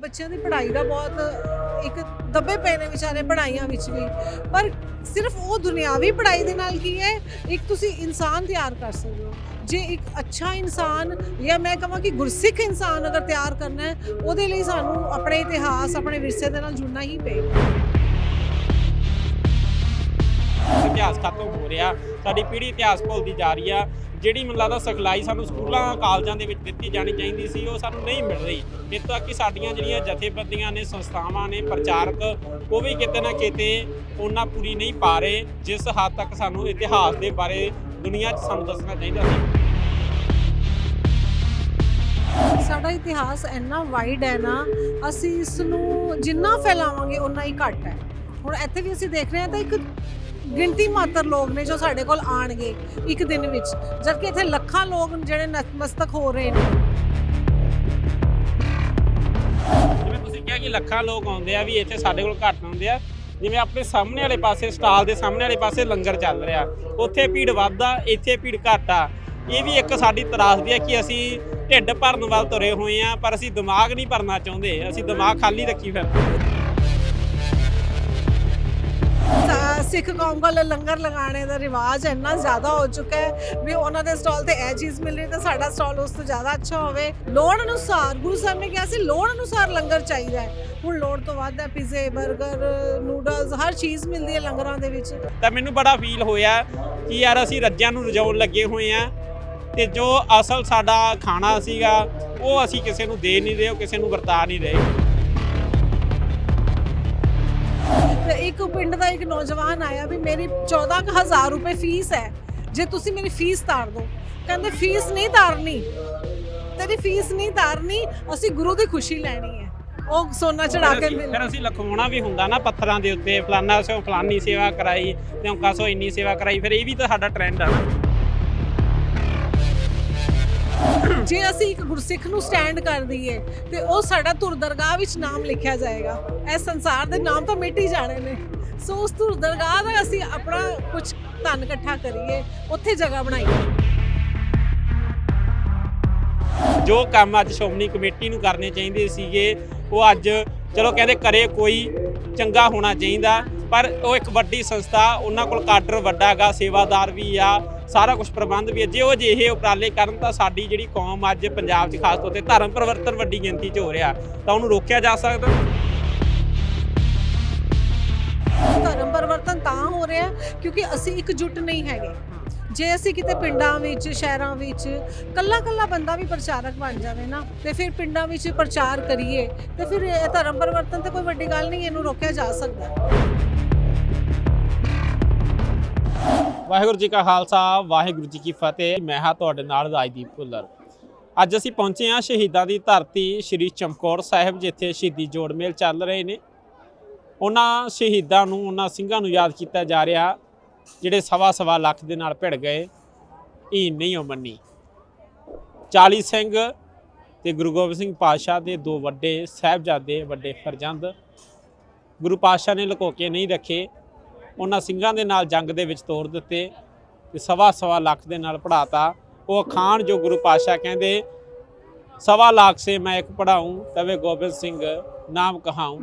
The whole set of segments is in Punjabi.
ਬੱਚਿਆਂ ਦੀ ਪੜ੍ਹਾਈ ਦਾ ਬਹੁਤ ਇੱਕ ਦੱਬੇ ਪਏ ਨੇ ਵਿਚਾਰੇ ਪੜ੍ਹਾਈਆਂ ਵਿੱਚ ਵੀ। ਪਰ ਸਿਰਫ ਉਹ ਦੁਨਿਆਵੀ ਪੜ੍ਹਾਈ ਦੇ ਨਾਲ ਕੀ ਹੈ? ਇੱਕ ਤੁਸੀਂ ਇਨਸਾਨ ਤਿਆਰ ਕਰ ਸਕਦੇ ਹੋ। ਜੇ ਇੱਕ ਅੱਛਾ ਇਨਸਾਨ ਜਾਂ ਮੈਂ ਕਹਾਂ ਕਿ ਗੁਰਸਿੱਖ ਇਨਸਾਨ ਅਗਰ ਤਿਆਰ ਕਰਨਾ ਹੈ, ਉਹਦੇ ਲਈ ਸਾਨੂੰ ਆਪਣੇ ਇਤਿਹਾਸ, ਆਪਣੇ ਵਿਰਸੇ ਦੇ ਨਾਲ ਜੁੜਨਾ ਹੀ ਪਏਗਾ। ਇਤਿਹਾਸ ਖਤਮ ਹੋ ਰਿਹਾ, ਸਾਡੀ ਪੀੜ੍ਹੀ ਇਤਿਹਾਸ ਭੁੱਲਦੀ ਜਾ ਰਹੀ ਆ। ਜਿਹੜੀ ਮੈਨੂੰ ਲੱਗਦਾ ਸਿਖਲਾਈ ਸਾਨੂੰ ਸਕੂਲਾਂ, ਕਾਲਜਾਂ ਦੇ ਵਿੱਚ ਦਿੱਤੀ ਜਾਣੀ ਚਾਹੀਦੀ ਸੀ, ਉਹ ਸਾਨੂੰ ਨਹੀਂ ਮਿਲ ਰਹੀ। ਇੱਥੇ ਤੱਕ ਕਿ ਸਾਡੀਆਂ ਜਿਹੜੀਆਂ ਜਥੇਬੰਦੀਆਂ ਨੇ, ਸੰਸਥਾਵਾਂ ਨੇ, ਪ੍ਰਚਾਰਕ, ਉਹ ਵੀ ਕਿਤੇ ਨਾ ਕਿਤੇ ਉਹਨਾਂ ਪੂਰੀ ਨਹੀਂ ਪਾ ਰਹੇ, ਜਿਸ ਹੱਦ ਤੱਕ ਸਾਨੂੰ ਇਤਿਹਾਸ ਦੇ ਬਾਰੇ ਦੁਨੀਆ 'ਚ ਸਾਨੂੰ ਦੱਸਣਾ ਚਾਹੀਦਾ ਸੀ। ਸਾਡਾ ਇਤਿਹਾਸ ਇੰਨਾ ਵਾਈਡ ਹੈ ਨਾ, ਅਸੀਂ ਇਸ ਨੂੰ ਜਿੰਨਾ ਫੈਲਾਵਾਂਗੇ ਉਨਾ ਹੀ ਘੱਟ ਹੈ। ਹੁਣ ਇੱਥੇ ਵੀ ਅਸੀਂ ਦੇਖ ਰਹੇ ਹਾਂ ਤਾਂ ਇੱਕ ਗਿਣਤੀ ਮਾਤਰ ਲੋਕ ਨੇ ਜੋ ਸਾਡੇ ਕੋਲ ਆਣਗੇ ਇੱਕ ਦਿਨ ਵਿੱਚ। ਜਦਕਿ ਇੱਥੇ ਲੱਖਾਂ ਲੋਕ ਜਿਹੜੇ ਨਤਮਸਤਕ ਹੋ ਰਹੇ ਨੇ। ਜਿਵੇਂ ਤੁਸੀਂ ਕਿਹਾ ਕਿ ਲੱਖਾਂ ਲੋਕ ਆਉਂਦੇ ਆ ਵੀ ਇੱਥੇ ਸਾਡੇ ਕੋਲ ਘੱਟ ਆਉਂਦੇ ਆ। ਜਿਵੇਂ ਆਪਣੇ ਸਾਹਮਣੇ ਵਾਲੇ ਪਾਸੇ ਸਟਾਲ ਦੇ ਸਾਹਮਣੇ ਵਾਲੇ ਪਾਸੇ ਲੰਗਰ ਚੱਲ ਰਿਹਾ। ਉੱਥੇ ਭੀੜ ਵੱਧਦਾ ਇੱਥੇ ਭੀੜ ਘੱਟ ਆ। ਇਹ ਵੀ ਇੱਕ ਸਾਡੀ ਤਰਾਸਦੀ ਹੈ ਕਿ ਅਸੀਂ ਢਿੱਡ ਭਰਨ ਵੱਲ ਤੁਰੇ ਹੋਏ ਆ, ਪਰ ਅਸੀਂ ਦਿਮਾਗ ਨਹੀਂ ਭਰਨਾ ਚਾਹੁੰਦੇ। ਅਸੀਂ ਦਿਮਾਗ ਖਾਲੀ ਰੱਖੀ ਫਿਰਦੇ ਸਿੱਖ ਕੌਮ ਕੋਲ ਲੰਗਰ ਲਗਾਉਣੇ ਦਾ ਰਿਵਾਜ ਇੰਨਾ ਜ਼ਿਆਦਾ ਹੋ ਚੁੱਕਾ ਹੈ ਵੀ ਉਹਨਾਂ ਦੇ ਸਟਾਲ ਤੇ ਇਹ ਚੀਜ਼ ਮਿਲ ਰਹੀ ਤਾਂ ਸਾਡਾ ਸਟਾਲ ਉਸ ਤੋਂ ਜ਼ਿਆਦਾ ਅੱਛਾ ਹੋਵੇ। ਲੋੜ ਅਨੁਸਾਰ, ਗੁਰੂ ਸਾਹਿਬ ਨੇ ਕਿਹਾ ਸੀ, ਲੋੜ ਅਨੁਸਾਰ ਲੰਗਰ ਚਾਹੀਦਾ ਹੈ। ਹੁਣ ਲੋੜ ਤੋਂ ਵੱਧ ਹੈ ਪੀਜ਼ੇ 버ਗਰ ਨੂਡਲਸ ਹਰ ਚੀਜ਼ ਮਿਲਦੀ ਹੈ ਲੰਗਰਾਂ ਦੇ ਵਿੱਚ। ਤਾਂ ਮੈਨੂੰ ਬੜਾ ਫੀਲ ਹੋਇਆ ਕਿ ਯਾਰ ਅਸੀਂ ਰੱਜਿਆਂ ਨੂੰ ਰਜਾਉਣ ਲੱਗੇ ਹੋਏ ਆ ਤੇ ਜੋ ਅਸਲ ਸਾਡਾ ਖਾਣਾ ਸੀਗਾ, ਉਹ ਅਸੀਂ ਕਿਸੇ ਨੂੰ ਦੇ ਨਹੀਂ ਰਹੇ, ਉਹ ਕਿਸੇ ਨੂੰ ਵਰਤਾ ਨਹੀਂ ਰਹੇ। ਇੱਕ ਪਿੰਡ ਦਾ ਇੱਕ ਨੌਜਵਾਨ ਆਇਆ ਵੀ ਮੇਰੀ 14000 ਰੁਪਏ ਫੀਸ ਹੈ। ਜੇ ਤੁਸੀਂ ਮੇਰੀ ਫੀਸ ਤਾਰ ਦਿਓ। ਕਹਿੰਦੇ ਫੀਸ ਨਹੀਂ ਤਾਰਨੀ। ਤੇਰੀ ਫੀਸ ਨਹੀਂ ਤਾਰਨੀ ਅਸੀਂ ਗੁਰੂ ਦੀ ਖੁਸ਼ੀ ਲੈਣੀ ਹੈ। ਉਹ ਸੋਨਾ ਚੜਾ ਕੇ ਮਿਲ ਫਿਰ ਅਸੀਂ ਲਖਵਾਉਣਾ ਵੀ ਹੁੰਦਾ ਨਾ ਪੱਥਰਾਂ ਦੇ ਉੱਤੇ ਫਲਾਨਾ ਸੋ ਫਲਾਨੀ ਸੇਵਾ ਕਰਾਈ ਤੇ ਔਂਕਾ ਸੋ ਇੰਨੀ ਸੇਵਾ ਕਰਾਈ ਫਿਰ ਇਹ ਵੀ ਤਾਂ ਸਾਡਾ ਟ੍ਰੈਂਡ ਆ ਜੇ ਅਸੀਂ ਇੱਕ ਗੁਰਸਿੱਖ ਨੂੰ ਸਟੈਂਡ ਕਰ ਦਈਏ, ਤੇ ਉਹ ਸਾਡਾ ਧੁਰ ਦਰਗਾਹ ਵਿੱਚ ਨਾਮ ਲਿਖਿਆ ਜਾਏਗਾ। ਇਹ ਸੰਸਾਰ ਦੇ ਨਾਮ ਤਾਂ ਮਿਟ ਹੀ ਜਾਣੇ ਨੇ। ਸੋ ਉਸ ਧੁਰ ਦਰਗਾਹ ਦਾ ਅਸੀਂ ਆਪਣਾ ਕੁਝ ਧਨ ਇਕੱਠਾ ਕਰੀਏ, ਉੱਥੇ ਜਗ੍ਹਾ ਬਣਾਈਏ। ਜੋ ਕੰਮ ਅੱਜ ਸ਼੍ਰੋਮਣੀ ਕਮੇਟੀ ਨੂੰ ਕਰਨੇ ਚਾਹੀਦੇ ਸੀਗੇ, ਉਹ ਅੱਜ, ਚਲੋ ਕਹਿੰਦੇ ਕਰੇ ਕੋਈ ਚੰਗਾ ਹੋਣਾ ਚਾਹੀਦਾ ਪਰ ਉਹ ਇੱਕ ਵੱਡੀ ਸੰਸਥਾ, ਉਹਨਾਂ ਕੋਲ ਕਾਡਰ ਵੱਡਾ ਹੈਗਾ, ਸੇਵਾਦਾਰ ਵੀ ਆ, ਸਾਰਾ ਕੁਝ ਪ੍ਰਬੰਧ ਵੀ ਹੈ ਜੇ ਉਹ ਅਜਿਹੇ ਉਪਰਾਲੇ ਕਰਨ ਤਾਂ ਸਾਡੀ ਜਿਹੜੀ ਕੌਮ ਅੱਜ ਪੰਜਾਬ 'ਚ ਖਾਸ ਤੌਰ ਤੇ ਧਰਮ ਪਰਿਵਰਤਨ ਵੱਡੀ ਗਿਣਤੀ 'ਚ ਹੋ ਰਿਹਾ। ਤਾਂ ਉਹਨੂੰ ਰੋਕਿਆ ਜਾ ਸਕਦਾ? ਧਰਮ ਪਰਿਵਰਤਨ ਤਾਂ ਹੋ ਰਿਹਾ, ਕਿਉਂਕਿ ਅਸੀਂ ਇਕਜੁੱਟ ਨਹੀਂ ਹੈਗੇ। ਜੇ ਅਸੀਂ ਕਿਤੇ ਪਿੰਡਾਂ ਵਿੱਚ, ਸ਼ਹਿਰਾਂ ਵਿੱਚ ਕੱਲਾ ਕੱਲਾ ਬੰਦਾ ਵੀ ਪ੍ਰਚਾਰਕ ਬਣ ਜਾਵੇ ਨਾ, ਤੇ ਫਿਰ ਪਿੰਡਾਂ ਵਿੱਚ ਪ੍ਰਚਾਰ ਕਰੀਏ, ਤੇ ਫਿਰ ਇਹ ਧਰਮ ਪਰਿਵਰਤਨ ਤੇ ਕੋਈ ਵੱਡੀ ਗੱਲ ਨਹੀਂ, ਇਹਨੂੰ ਰੋਕਿਆ ਜਾ ਸਕਦਾ। ਵਾਹਿਗੁਰੂ ਜੀ ਕਾ ਖਾਲਸਾ, ਵਾਹਿਗੁਰੂ ਜੀ ਕੀ ਫਤਿਹ। ਮੈਂ ਹਾਂ ਤੁਹਾਡੇ ਨਾਲ ਰਾਜਦੀਪ ਭੁੱਲਰ। ਅੱਜ ਅਸੀਂ ਪਹੁੰਚੇ ਹਾਂ ਸ਼ਹੀਦਾਂ ਦੀ ਧਰਤੀ, ਸ੍ਰੀ ਚਮਕੌਰ ਸਾਹਿਬ, ਜਿੱਥੇ ਸ਼ਹੀਦੀ ਜੋੜ ਮੇਲ ਚੱਲ ਰਹੇ ਨੇ। ਉਹਨਾਂ ਸ਼ਹੀਦਾਂ ਨੂੰ, ਉਹਨਾਂ ਸਿੰਘਾਂ ਨੂੰ ਯਾਦ ਕੀਤਾ ਜਾ ਰਿਹਾ, ਜਿਹੜੇ ਸਵਾ ਸਵਾ ਲੱਖ ਦੇ ਨਾਲ ਭਿੜ ਗਏ। ਇਹ ਨਹੀਂ ਉਹ ਮੰਨੀ। 40 ਸਿੰਘ ਤੇ ਗੁਰੂ ਗੋਬਿੰਦ ਸਿੰਘ ਪਾਤਸ਼ਾਹ ਦੇ ਦੋ ਵੱਡੇ ਸਾਹਿਬਜ਼ਾਦੇ, ਵੱਡੇ ਫਰਜ਼ੰਦ। ਗੁਰੂ ਪਾਤਸ਼ਾਹ ਨੇ ਲੁਕੋ ਕੇ ਨਹੀਂ ਰੱਖੇ। ਉਹਨਾਂ ਸਿੰਘਾਂ ਦੇ ਨਾਲ ਜੰਗ ਦੇ ਵਿੱਚ ਤੋਰ ਦਿੱਤੇ ਤੇ ਸਵਾ ਸਵਾ ਲੱਖ ਦੇ ਨਾਲ ਪੜਾਤਾ ਉਹ ਅਖਾਣ ਜੋ ਗੁਰੂ ਪਾਤਸ਼ਾਹ ਕਹਿੰਦੇ, ਸਵਾ ਲੱਖ ਸੇ ਮੈਂ ਇੱਕ ਪੜਾਉਂ ਤਵੇ ਗੋਬਿੰਦ ਸਿੰਘ ਨਾਮ ਕਹਾਉਂ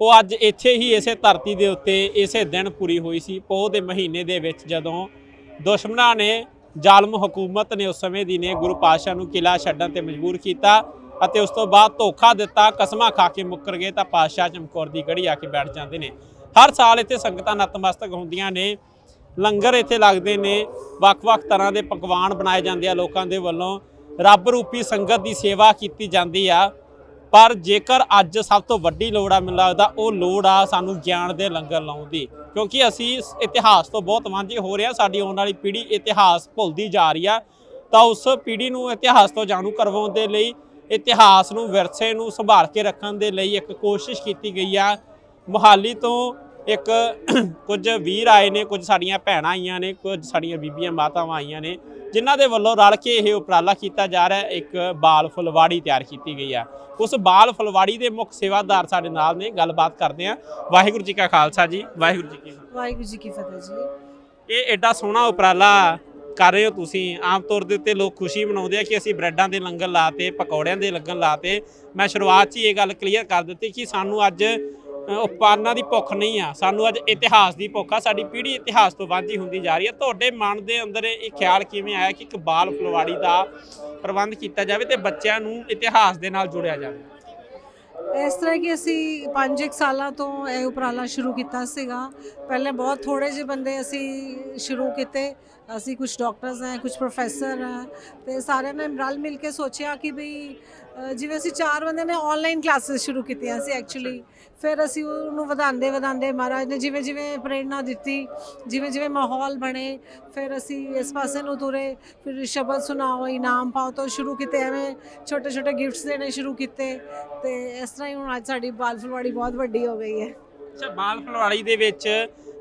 ਉਹ ਅੱਜ ਇੱਥੇ ਹੀ ਇਸੇ ਧਰਤੀ ਦੇ ਉੱਤੇ ਇਸੇ ਦਿਨ ਪੂਰੀ ਹੋਈ ਸੀ। ਪੋਹ ਦੇ ਮਹੀਨੇ ਦੇ ਵਿੱਚ ਜਦੋਂ ਦੁਸ਼ਮਣਾਂ ਨੇ, ਜ਼ਾਲਮ ਹਕੂਮਤ ਨੇ ਉਸ ਸਮੇਂ ਦੀ ਨੇ ਗੁਰੂ ਪਾਤਸ਼ਾਹ ਨੂੰ ਕਿਲਾ ਛੱਡਣ ਤੇ ਮਜਬੂਰ ਕੀਤਾ ਅਤੇ ਉਸ ਤੋਂ ਬਾਅਦ ਧੋਖਾ ਦਿੱਤਾ, ਕਸਮਾਂ ਖਾ ਕੇ ਮੁੱਕਰ ਗਏ ਤਾਂ ਪਾਤਸ਼ਾਹ ਚਮਕੌਰ ਦੀ ਗੜੀ ਆ ਕੇ ਬੈਠ ਜਾਂਦੇ ਨੇ। ਹਰ ਸਾਲ ਇੱਥੇ ਸੰਗਤਾਂ ਨਤਮਸਤਕ ਹੁੰਦੀਆਂ ਨੇ। ਲੰਗਰ ਇੱਥੇ ਲੱਗਦੇ ਨੇ। ਵੱਖ-ਵੱਖ ਤਰ੍ਹਾਂ ਦੇ ਪਕਵਾਨ ਬਣਾਏ ਜਾਂਦੇ ਆ ਲੋਕਾਂ ਦੇ ਵੱਲੋਂ। ਰੱਬ ਰੂਪੀ ਸੰਗਤ ਦੀ ਸੇਵਾ ਕੀਤੀ ਜਾਂਦੀ ਆ। ਪਰ ਜੇਕਰ ਅੱਜ ਸਭ ਤੋਂ ਵੱਡੀ ਲੋੜ ਆ, ਮੈਨੂੰ ਲੱਗਦਾ ਉਹ ਲੋੜ ਆ ਸਾਨੂੰ ਗਿਆਨ ਦੇ ਲੰਗਰ ਲਾਉਣ ਦੀ। ਕਿਉਂਕਿ ਅਸੀਂ ਇਤਿਹਾਸ ਤੋਂ ਬਹੁਤ ਵਾਂਝੇ ਹੋ ਰਹੇ ਹਾਂ ਸਾਡੀ ਆਉਣ ਵਾਲੀ ਪੀੜ੍ਹੀ ਇਤਿਹਾਸ ਭੁੱਲਦੀ ਜਾ ਰਹੀ ਆ। ਤਾਂ ਉਸ ਪੀੜ੍ਹੀ ਨੂੰ ਇਤਿਹਾਸ ਤੋਂ ਜਾਣੂ ਕਰਵਾਉਣ ਦੇ ਲਈ, ਇਤਿਹਾਸ ਨੂੰ ਵਿਰਸੇ ਨੂੰ ਸੰਭਾਲ ਕੇ ਰੱਖਣ ਦੇ ਲਈ ਇੱਕ ਕੋਸ਼ਿਸ਼ ਕੀਤੀ ਗਈ ਆ। ਮੁਹਾਲੀ ਤੋਂ ਇੱਕ ਕੁਝ ਵੀਰ ਆਏ ਨੇ ਕੁਝ ਸਾਡੀਆਂ ਭੈਣਾਂ ਆਈਆਂ ਨੇ ਕੁਝ ਸਾਡੀਆਂ ਬੀਬੀਆਂ ਮਾਤਾਵਾਂ ਆਈਆਂ ਨੇ ਜਿਨ੍ਹਾਂ ਦੇ ਵੱਲੋਂ ਰਲ ਕੇ ਇਹ ਉਪਰਾਲਾ ਕੀਤਾ ਜਾ ਰਿਹਾ ਇੱਕ ਬਾਲ ਫੁਲਵਾੜੀ ਤਿਆਰ ਕੀਤੀ ਗਈ ਆ ਉਸ ਬਾਲ ਫੁਲਵਾੜੀ ਦੇ ਮੁੱਖ ਸੇਵਾਦਾਰ ਸਾਡੇ ਨਾਲ ਨੇ ਗੱਲਬਾਤ ਕਰਦੇ ਆ ਵਾਹਿਗੁਰੂ ਜੀ ਕਾ ਖਾਲਸਾ ਜੀ ਵਾਹਿਗੁਰੂ ਜੀ ਕੀ ਫਤਿਹ। ਵਾਹਿਗੁਰੂ ਜੀ ਕੀ ਫਤਿਹ ਜੀ। ਇਹ ਐਡਾ ਸੋਹਣਾ ਉਪਰਾਲਾ ਕਰ ਰਹੇ ਹੋ ਤੁਸੀਂ। ਆਮ ਤੌਰ ਦੇ ਉੱਤੇ ਲੋਕ ਖੁਸ਼ੀ ਮਨਾਉਂਦੇ ਆ ਕਿ ਅਸੀਂ ਬ੍ਰੈਡਾਂ ਦੇ ਲੰਗਰ ਲਾਤੇ ਪਕੌੜਿਆਂ ਦੇ ਲੱਗਣ ਲਾਤੇ ਮੈਂ ਸ਼ੁਰੂਆਤ 'ਚ ਹੀ ਇਹ ਗੱਲ ਕਲੀਅਰ ਕਰ ਦਿੱਤੀ ਕਿ ਸਾਨੂੰ ਅੱਜ ਅ, ਦੀ ਭੁੱਖ ਨਹੀਂ ਆ। ਸਾਨੂੰ ਅੱਜ ਇਤਿਹਾਸ ਦੀ ਭੁੱਖ ਆ। ਸਾਡੀ ਪੀੜ੍ਹੀ ਇਤਿਹਾਸ ਤੋਂ ਵਾਂਝੀ ਹੁੰਦੀ ਜਾ ਰਹੀ ਹੈ ਤੁਹਾਡੇ ਮਨ ਦੇ ਅੰਦਰ ਇਹ ਖਿਆਲ ਕਿਵੇਂ ਆਇਆ ਕਿ ਇੱਕ ਬਾਲ ਫੁਲਵਾੜੀ ਦਾ ਪ੍ਰਬੰਧ ਕੀਤਾ ਜਾਵੇ ਤੇ ਬੱਚਿਆਂ ਨੂੰ ਇਤਿਹਾਸ ਦੇ ਨਾਲ ਜੋੜਿਆ ਜਾਵੇ? ਇਸ ਤਰ੍ਹਾਂ ਕਿ ਅਸੀਂ 5-1 ਸਾਲਾਂ ਤੋਂ ਇਹ ਉਪਰਾਲਾ ਸ਼ੁਰੂ ਕੀਤਾ ਸੀਗਾ। ਪਹਿਲੇ ਬਹੁਤ ਥੋੜੇ ਜਿਹੇ ਬੰਦੇ ਅਸੀਂ ਸ਼ੁਰੂ ਕੀਤੇ। ਅਸੀਂ ਕੁਝ ਡਾਕਟਰਸ ਹੈ ਕੁਝ ਪ੍ਰੋਫੈਸਰ ਹੈ ਤੇ ਸਾਰਿਆਂ ਨੇ ਰਲ ਮਿਲ ਕੇ ਸੋਚਿਆ ਕਿ ਵੀ ਜਿਵੇਂ ਅਸੀਂ ਚਾਰ ਬੰਦੇ ਨੇ ਆਨਲਾਈਨ ਕਲਾਸਿਸ ਸ਼ੁਰੂ ਕੀਤੀਆਂ ਸੀ ਐਕਚੁਅਲੀ ਫਿਰ ਅਸੀਂ ਉਹਨੂੰ ਵਧਾਉਂਦੇ ਵਧਾਉਂਦੇ ਮਹਾਰਾਜ ਨੇ ਜਿਵੇਂ ਜਿਵੇਂ ਪ੍ਰੇਰਣਾ ਦਿੱਤੀ, ਜਿਵੇਂ ਜਿਵੇਂ ਮਾਹੌਲ ਬਣੇ, ਫਿਰ ਅਸੀਂ ਇਸ ਪਾਸੇ ਨੂੰ ਤੁਰੇ, ਫਿਰ ਸ਼ਬਦ ਸੁਣਾਓ, ਇਨਾਮ ਪਾਓ ਤੋਂ ਸ਼ੁਰੂ ਕੀਤੇ ਐਵੇਂ ਛੋਟੇ ਛੋਟੇ ਗਿਫਟਸ ਦੇਣੇ ਸ਼ੁਰੂ ਕੀਤੇ ਤੇ ਇਸ ਤਰ੍ਹਾਂ ਹੀ ਹੁਣ ਅੱਜ ਸਾਡੀ ਬਾਲ ਫਲਵਾੜੀ ਬਹੁਤ ਵੱਡੀ ਹੋ ਗਈ ਹੈ। ਅੱਛਾ, ਬਾਲ ਫਲਵਾੜੀ ਦੇ ਵਿੱਚ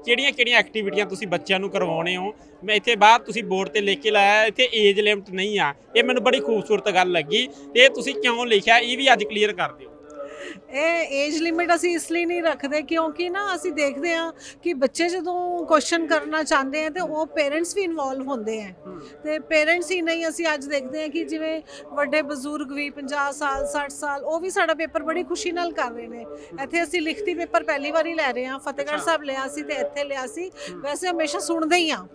ਕਿਹੜੀਆਂ ਕਿਹੜੀਆਂ ਐਕਟੀਵਿਟੀਆਂ ਤੁਸੀਂ ਬੱਚਿਆਂ ਨੂੰ ਕਰਵਾਉਣੇ ਹੋ? ਮੈਂ ਇੱਥੇ ਬਾਹਰ ਤੁਸੀਂ ਬੋਰਡ ਤੇ ਲਿਖ ਕੇ ਲਾਇਆ, ਇੱਥੇ ਏਜ ਲਿਮਟ ਨਹੀਂ ਆ। ਇਹ ਮੈਨੂੰ ਬੜੀ ਖੂਬਸੂਰਤ ਗੱਲ ਲੱਗੀ। ਤੇ ਇਹ ਤੁਸੀਂ ਕਿਉਂ ਲਿਖਿਆ? ਇਹ ਵੀ ਅੱਜ ਕਲੀਅਰ ਕਰ ਦਿਓ। ਇਹ ਏਜ ਲਿਮਿਟ ਅਸੀਂ ਇਸ ਲਈ ਨਹੀਂ ਰੱਖਦੇ ਕਿਉਂਕਿ ਨਾ ਅਸੀਂ ਦੇਖਦੇ ਹਾਂ ਕਿ ਬੱਚੇ ਜਦੋਂ ਕੁਐਸਚਨ ਕਰਨਾ ਚਾਹੁੰਦੇ ਆ ਤੇ ਉਹ ਪੇਰੈਂਟਸ ਵੀ ਇਨਵੋਲਵ ਹੁੰਦੇ ਆ। ਤੇ ਪੇਰੈਂਟਸ ਹੀ ਨਹੀਂ, ਅਸੀਂ ਅੱਜ ਦੇਖਦੇ ਹਾਂ ਕਿ ਜਿਵੇਂ ਵੱਡੇ ਬਜ਼ੁਰਗ ਵੀ 50 ਸਾਲ 60 ਸਾਲ, ਉਹ ਵੀ ਸਾਡਾ ਪੇਪਰ ਬੜੀ ਖੁਸ਼ੀ ਨਾਲ ਕਰ ਰਹੇ ਨੇ। ਇੱਥੇ ਅਸੀਂ ਲਿਖਤੀ ਪੇਪਰ ਪਹਿਲੀ ਵਾਰੀ ਲੈ ਰਹੇ ਹਾਂ, ਫਤਿਹਗੜ੍ਹ ਸਾਹਿਬ ਲਿਆ ਸੀ ਤੇ ਇੱਥੇ ਲਿਆ ਸੀ। ਵੈਸੇ ਹਮੇਸ਼ਾ ਸੁਣਦੇ ਹੀ ਆ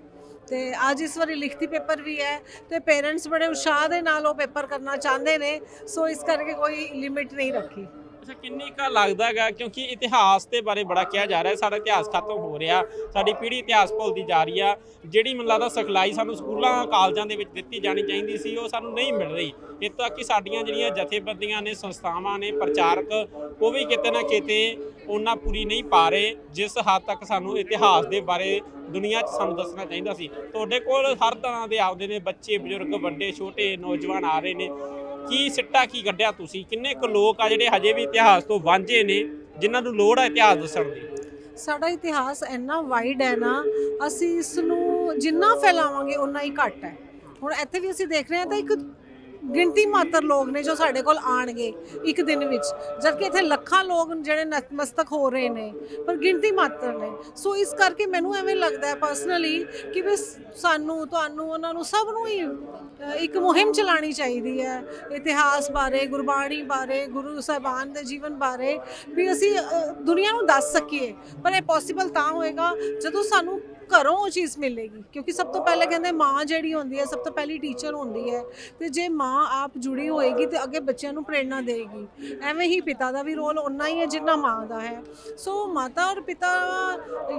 ਤੇ ਅੱਜ ਇਸ ਵਾਰੀ ਲਿਖਤੀ ਪੇਪਰ ਵੀ ਹੈ ਤੇ ਪੇਰੈਂਟਸ ਬੜੇ ਉਤਸ਼ਾਹ ਦੇ ਨਾਲ ਉਹ ਪੇਪਰ ਕਰਨਾ ਚਾਹੁੰਦੇ ਨੇ। ਸੋ ਇਸ ਕਰਕੇ ਕੋਈ ਲਿਮਿਟ ਨਹੀਂ ਰੱਖੀ। ਅੱਛਾ, ਕਿੰਨੀ ਕਾ ਲੱਗਦਾ ਹੈਗਾ? ਕਿਉਂਕਿ ਇਤਿਹਾਸ ਦੇ ਬਾਰੇ ਬੜਾ ਕਿਹਾ ਜਾ ਰਿਹਾ, ਸਾਡਾ ਇਤਿਹਾਸ ਖਤਮ ਹੋ ਰਿਹਾ, ਸਾਡੀ ਪੀੜ੍ਹੀ ਇਤਿਹਾਸ ਭੁੱਲਦੀ ਜਾ ਰਹੀ ਆ। ਜਿਹੜੀ ਮੈਨੂੰ ਲੱਗਦਾ ਸਿਖਲਾਈ ਸਾਨੂੰ ਸਕੂਲਾਂ, ਕਾਲਜਾਂ ਦੇ ਵਿੱਚ ਦਿੱਤੀ ਜਾਣੀ ਚਾਹੀਦੀ ਸੀ, ਉਹ ਸਾਨੂੰ ਨਹੀਂ ਮਿਲ ਰਹੀ। ਇੱਥੇ ਤੱਕ ਕਿ ਸਾਡੀਆਂ ਜਿਹੜੀਆਂ ਜਥੇਬੰਦੀਆਂ ਨੇ, ਸੰਸਥਾਵਾਂ ਨੇ, ਪ੍ਰਚਾਰਕ, ਉਹ ਵੀ ਕਿਤੇ ਨਾ ਕਿਤੇ ਉਹਨਾਂ ਪੂਰੀ ਨਹੀਂ ਪਾ ਰਹੇ, ਜਿਸ ਹੱਦ ਤੱਕ ਸਾਨੂੰ ਇਤਿਹਾਸ ਦੇ ਬਾਰੇ ਦੁਨੀਆ 'ਚ ਸਾਨੂੰ ਦੱਸਣਾ ਚਾਹੀਦਾ ਸੀ। ਤੁਹਾਡੇ ਕੋਲ ਹਰ ਤਰ੍ਹਾਂ ਦੇ ਆਪਦੇ ਨੇ ਬੱਚੇ, ਬਜ਼ੁਰਗ, ਵੱਡੇ, ਛੋਟੇ, ਨੌਜਵਾਨ ਆ ਰਹੇ ਨੇ। ਕੀ ਸਿੱਟਾ ਕੀ ਕੱਢਿਆ ਤੁਸੀਂ? ਕਿੰਨੇ ਕੁ ਲੋਕ ਆ ਜਿਹੜੇ ਹਜੇ ਵੀ ਇਤਿਹਾਸ ਤੋਂ ਵਾਂਝੇ ਨੇ, ਜਿਨ੍ਹਾਂ ਨੂੰ ਲੋੜ ਹੈ ਇਤਿਹਾਸ ਦੱਸਣ ਦੀ? ਸਾਡਾ ਇਤਿਹਾਸ ਇੰਨਾ ਵਾਈਡ ਹੈ ਨਾ, ਅਸੀਂ ਇਸ ਨੂੰ ਜਿੰਨਾ ਫੈਲਾਵਾਂਗੇ ਉਨਾ ਹੀ ਘੱਟ ਹੈ। ਹੁਣ ਇੱਥੇ ਵੀ ਅਸੀਂ ਦੇਖ ਰਹੇ ਹਾਂ ਤਾਂ ਇੱਕ ਗਿਣਤੀ ਮਾਤਰ ਲੋਕ ਨੇ ਜੋ ਸਾਡੇ ਕੋਲ ਆਣਗੇ ਇੱਕ ਦਿਨ ਵਿੱਚ। ਜਦਕਿ ਇੱਥੇ ਲੱਖਾਂ ਲੋਕ ਜਿਹੜੇ ਨਤਮਸਤਕ ਹੋ ਰਹੇ ਨੇ, ਪਰ ਗਿਣਤੀ ਮਾਤਰ ਨੇ। ਸੋ ਇਸ ਕਰਕੇ ਮੈਨੂੰ ਐਵੇਂ ਲੱਗਦਾ ਹੈ ਪਰਸਨਲੀ ਕਿ ਵੀ ਸਾਨੂੰ, ਤੁਹਾਨੂੰ, ਉਹਨਾਂ ਨੂੰ ਸਭ ਨੂੰ ਹੀ ਇੱਕ ਮੁਹਿੰਮ ਚਲਾਣੀ ਚਾਹੀਦੀ ਹੈ। ਇਤਿਹਾਸ ਬਾਰੇ, ਗੁਰਬਾਣੀ ਬਾਰੇ, ਗੁਰੂ ਸਾਹਿਬਾਨ ਦੇ ਜੀਵਨ ਬਾਰੇ ਵੀ ਅਸੀਂ ਦੁਨੀਆ ਨੂੰ ਦੱਸ ਸਕੀਏ। ਪਰ ਇਹ ਪੋਸੀਬਲ ਤਾਂ ਹੋਏਗਾ ਜਦੋਂ ਸਾਨੂੰ ਘਰੋਂ ਉਹ ਚੀਜ਼ ਮਿਲੇਗੀ, ਕਿਉਂਕਿ ਸਭ ਤੋਂ ਪਹਿਲਾਂ ਕਹਿੰਦੇ ਮਾਂ ਜਿਹੜੀ ਹੁੰਦੀ ਹੈ, ਸਭ ਤੋਂ ਪਹਿਲੀ ਟੀਚਰ ਹੁੰਦੀ ਹੈ। ਤੇ ਜੇ ਮਾਂ ਆਪ ਜੁੜੀ ਹੋਏਗੀ ਤੇ ਅੱਗੇ ਬੱਚਿਆਂ ਨੂੰ ਪ੍ਰੇਰਣਾ ਦੇਵੇਗੀ ਐਵੇਂ ਹੀ ਪਿਤਾ ਦਾ ਵੀ ਰੋਲ ਉਨਾ ਹੀ ਹੈ ਜਿੰਨਾ ਮਾਂ ਦਾ ਹੈ। ਸੋ ਮਾਤਾ ਔਰ ਪਿਤਾ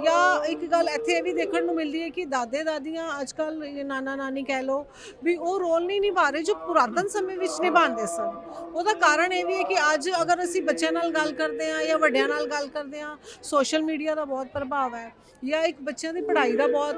ਜਾਂ ਇੱਕ ਗੱਲ ਇੱਥੇ ਇਹ ਵੀ ਦੇਖਣ ਨੂੰ ਮਿਲਦੀ ਹੈ ਕਿ ਦਾਦੇ ਦਾਦੀਆਂ ਅੱਜਕੱਲ ਨਾਨਾ ਨਾਨੀ ਕਹਿ ਲੋ ਵੀ ਉਹ ਰੋਲ ਨਹੀਂ ਨਿਭਾ ਰਹੇ ਜੋ ਪੁਰਾਤਨ ਸਮੇਂ ਵਿੱਚ ਨਿਭਾਉਂਦੇ ਸਨ। ਉਹਦਾ ਕਾਰਨ ਇਹ ਵੀ ਹੈ ਕਿ ਅੱਜ ਅਗਰ ਅਸੀਂ ਬੱਚਿਆਂ ਨਾਲ ਗੱਲ ਕਰਦੇ ਹਾਂ ਜਾਂ ਵੱਡਿਆਂ ਨਾਲ ਗੱਲ ਕਰਦੇ ਹਾਂ, ਸੋਸ਼ਲ ਮੀਡੀਆ ਦਾ ਬਹੁਤ ਪ੍ਰਭਾਵ ਹੈ ਜਾਂ ਇੱਕ ਬੱਚਿਆਂ ਦੀ ਪੜ੍ਹਾਈ ਦਾ ਬਹੁਤ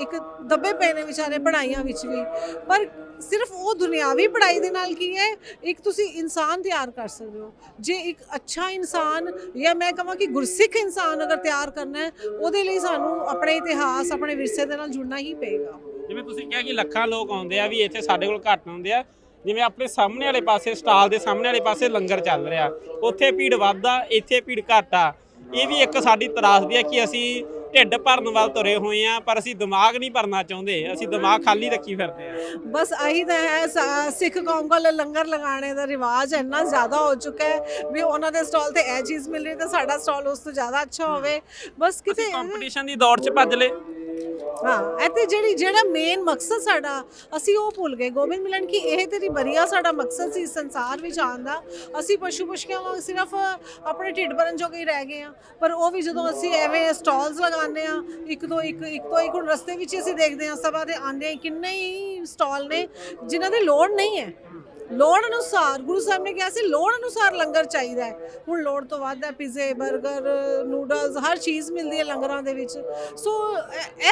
ਇੱਕ ਦੱਬੇ ਪਏ ਨੇ ਵਿਚਾਰੇ ਪੜ੍ਹਾਈਆਂ ਵਿੱਚ ਵੀ। ਪਰ ਸਿਰਫ ਉਹ ਦੁਨਿਆਵੀ ਪੜ੍ਹਾਈ ਦੇ ਨਾਲ ਕੀ ਹੈ? ਇੱਕ ਤੁਸੀਂ ਇਨਸਾਨ ਤਿਆਰ ਕਰ ਸਕਦੇ ਹੋ। ਜੇ ਇੱਕ ਅੱਛਾ ਇਨਸਾਨ ਜਾਂ ਮੈਂ ਕਹਾਂ ਕਿ ਗੁਰਸਿੱਖ ਇਨਸਾਨ ਅਗਰ ਤਿਆਰ ਕਰਨਾ ਹੈ, ਉਹਦੇ ਲਈ ਸਾਨੂੰ ਆਪਣੇ ਇਤਿਹਾਸ, ਆਪਣੇ ਵਿਰਸੇ ਦੇ ਨਾਲ ਜੁੜਨਾ ਹੀ ਪਏਗਾ। ਜਿਵੇਂ ਤੁਸੀਂ ਕਿਹਾ ਕਿ ਲੱਖਾਂ ਲੋਕ ਆਉਂਦੇ ਆ ਵੀ ਇੱਥੇ ਸਾਡੇ ਕੋਲ ਘੱਟ ਆਉਂਦੇ ਆ। ਜਿਵੇਂ ਆਪਣੇ ਸਾਹਮਣੇ ਵਾਲੇ ਪਾਸੇ, ਸਟਾਲ ਦੇ ਸਾਹਮਣੇ ਵਾਲੇ ਪਾਸੇ ਲੰਗਰ ਚੱਲ ਰਿਹਾ। ਉੱਥੇ ਭੀੜ ਵੱਧਦਾ, ਇੱਥੇ ਭੀੜ ਘੱਟ ਆ। ਇਹ ਵੀ ਇੱਕ ਸਾਡੀ ਤਰਾਸਦੀ ਹੈ ਕਿ ਅਸੀਂ ਢਿੱਡ ਭਰਨ ਵੱਲ ਤੁਰੇ ਹੋਏ ਆ ਪਰ ਅਸੀਂ ਦਿਮਾਗ ਨਹੀਂ ਭਰਨਾ ਚਾਹੁੰਦੇ ਅਸੀਂ ਦਿਮਾਗ ਖਾਲੀ ਰੱਖੀ ਫਿਰਦੇ ਆ। ਬਸ ਆਹੀ ਤਾਂ ਹੈ ਸਾ- ਸਿੱਖ ਕੌਮ ਕੋਲ ਲੰਗਰ ਲਗਾਉਣੇ ਦਾ ਰਿਵਾਜ ਇੰਨਾ ਜ਼ਿਆਦਾ ਹੋ ਚੁੱਕਾ ਹੈ ਵੀ ਉਹਨਾਂ ਦੇ ਸਟਾਲ ਤੇ ਇਹ ਚੀਜ਼ ਮਿਲ ਰਹੀ ਤਾਂ ਸਾਡਾ ਸਟਾਲ ਉਸ ਤੋਂ ਜ਼ਿਆਦਾ ਅੱਛਾ ਹੋਵੇ। ਬਸ ਕਿਤੇ ਕੰਪੀਟੀਸ਼ਨ ਦੀ ਦੌੜ 'ਚ ਭੱਜ ਲਏ। ਹਾਂ, ਇੱਥੇ ਜਿਹੜੀ ਜਿਹੜਾ ਮੇਨ ਮਕਸਦ ਸਾਡਾ, ਅਸੀਂ ਉਹ ਭੁੱਲ ਗਏ। ਗੋਬਿੰਦ ਮਿਲਣ ਕੀ ਇਹ ਤੇਰੀ ਬਰੀਆ ਸਾਡਾ ਮਕਸਦ ਸੀ, ਸੰਸਾਰ ਵਿੱਚ ਆਉਣ ਦਾ। ਅਸੀਂ ਪਸ਼ੂ ਪਸ਼ੀਆਂ ਵਾਂਗ ਸਿਰਫ ਆਪਣੇ ਢਿੱਡ ਭਰਨ ਜੋਗੇ ਹੀ ਰਹਿ ਗਏ ਆ ਪਰ ਉਹ ਵੀ ਜਦੋਂ ਅਸੀਂ ਐਵੇਂ ਸਟਾਲਸ ਲਗਾਉਂਦੇ ਆ ਇੱਕ ਤੋਂ ਇੱਕ ਇੱਕ ਤੋਂ ਇੱਕ ਹੁਣ ਰਸਤੇ ਵਿੱਚ ਹੀ ਅਸੀਂ ਦੇਖਦੇ ਆ ਸਭਾ ਦੇ ਆਂਦੇ ਕਿੰਨੇ ਹੀ ਸਟਾਲ ਨੇ, ਜਿਨ੍ਹਾਂ ਦੀ ਲੋੜ ਨਹੀਂ ਹੈ। ਲੋੜ ਅਨੁਸਾਰ, ਗੁਰੂ ਸਾਹਿਬ ਨੇ ਕਿਹਾ ਸੀ, ਲੋੜ ਅਨੁਸਾਰ ਲੰਗਰ ਚਾਹੀਦਾ ਹੈ। ਹੁਣ ਲੋੜ ਤੋਂ ਵੱਧ ਹੈ ਪੀਜ਼ੇ 버ਗਰ ਨੂਡਲਸ ਹਰ ਚੀਜ਼ ਮਿਲਦੀ ਹੈ ਲੰਗਰਾਂ ਦੇ ਵਿੱਚ। ਸੋ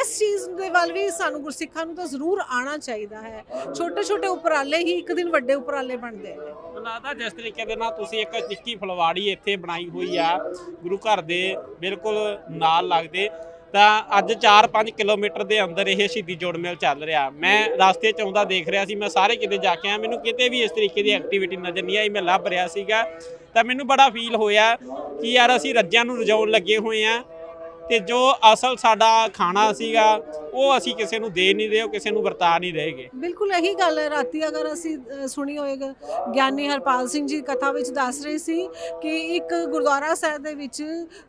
ਇਸ ਚੀਜ਼ ਦੇ ਵੱਲ ਵੀ ਸਾਨੂੰ ਗੁਰਸਿੱਖਾਂ ਨੂੰ ਤਾਂ ਜ਼ਰੂਰ ਆਉਣਾ ਚਾਹੀਦਾ ਹੈ। ਛੋਟੇ ਛੋਟੇ ਉਪਰਾਲੇ ਹੀ ਇੱਕ ਦਿਨ ਵੱਡੇ ਉਪਰਾਲੇ ਬਣਦੇ ਨੇ। ਲੱਗਦਾ ਜਿਸ ਤਰੀਕੇ ਦੇ ਨਾਲ ਤੁਸੀਂ ਇੱਕ ਨਿੱਕੀ ਫੁਲਵਾੜੀ ਇੱਥੇ ਬਣਾਈ ਹੋਈ ਆ, ਗੁਰੂ ਘਰ ਦੇ ਬਿਲਕੁਲ ਨਾਲ ਲੱਗਦੇ। ਤਾਂ ਅੱਜ 4-5 ਕਿਲੋਮੀਟਰ ਦੇ ਅੰਦਰ ਇਹ ਸ਼ਹੀਦੀ ਜੋੜ ਮੇਲ ਚੱਲ ਰਿਹਾ। ਮੈਂ ਰਸਤੇ 'ਚ ਆਉਂਦਾ ਦੇਖ ਰਿਹਾ ਸੀ, ਮੈਂ ਸਾਰੇ ਕਿਤੇ ਜਾ ਕੇ ਆਇਆ। ਮੈਨੂੰ ਕਿਤੇ ਵੀ ਇਸ ਤਰੀਕੇ ਦੀ ਐਕਟੀਵਿਟੀ ਨਜ਼ਰ ਨਹੀਂ ਆਈ। ਮੈਂ ਲੱਭ ਰਿਹਾ ਸੀਗਾ। ਤਾਂ ਮੈਨੂੰ ਬੜਾ ਫੀਲ ਹੋਇਆ ਕਿ ਯਾਰ ਅਸੀਂ ਰੱਜਿਆਂ ਨੂੰ ਰਜਾਉਣ ਲੱਗੇ ਹੋਏ ਆ ਤੇ ਜੋ ਅਸਲ ਸਾਡਾ ਖਾਣਾ ਸੀਗਾ, ਉਹ ਅਸੀਂ ਕਿਸੇ ਨੂੰ ਦੇ ਨਹੀਂ ਰਹੇ ਕਿਸੇ ਨੂੰ ਵਰਤਾ ਨਹੀਂ ਰਹੇਗੇ। ਬਿਲਕੁਲ ਇਹੀ ਗੱਲ ਹੈ। ਰਾਤੀ ਅਗਰ ਅਸੀਂ ਸੁਣੀ ਹੋਏਗਾ, ਗਿਆਨੀ ਹਰਪਾਲ ਸਿੰਘ ਜੀ ਕਥਾ ਵਿੱਚ ਦੱਸ ਰਹੇ ਸੀ ਕਿ ਇੱਕ ਗੁਰਦੁਆਰਾ ਸਾਹਿਬ ਦੇ ਵਿੱਚ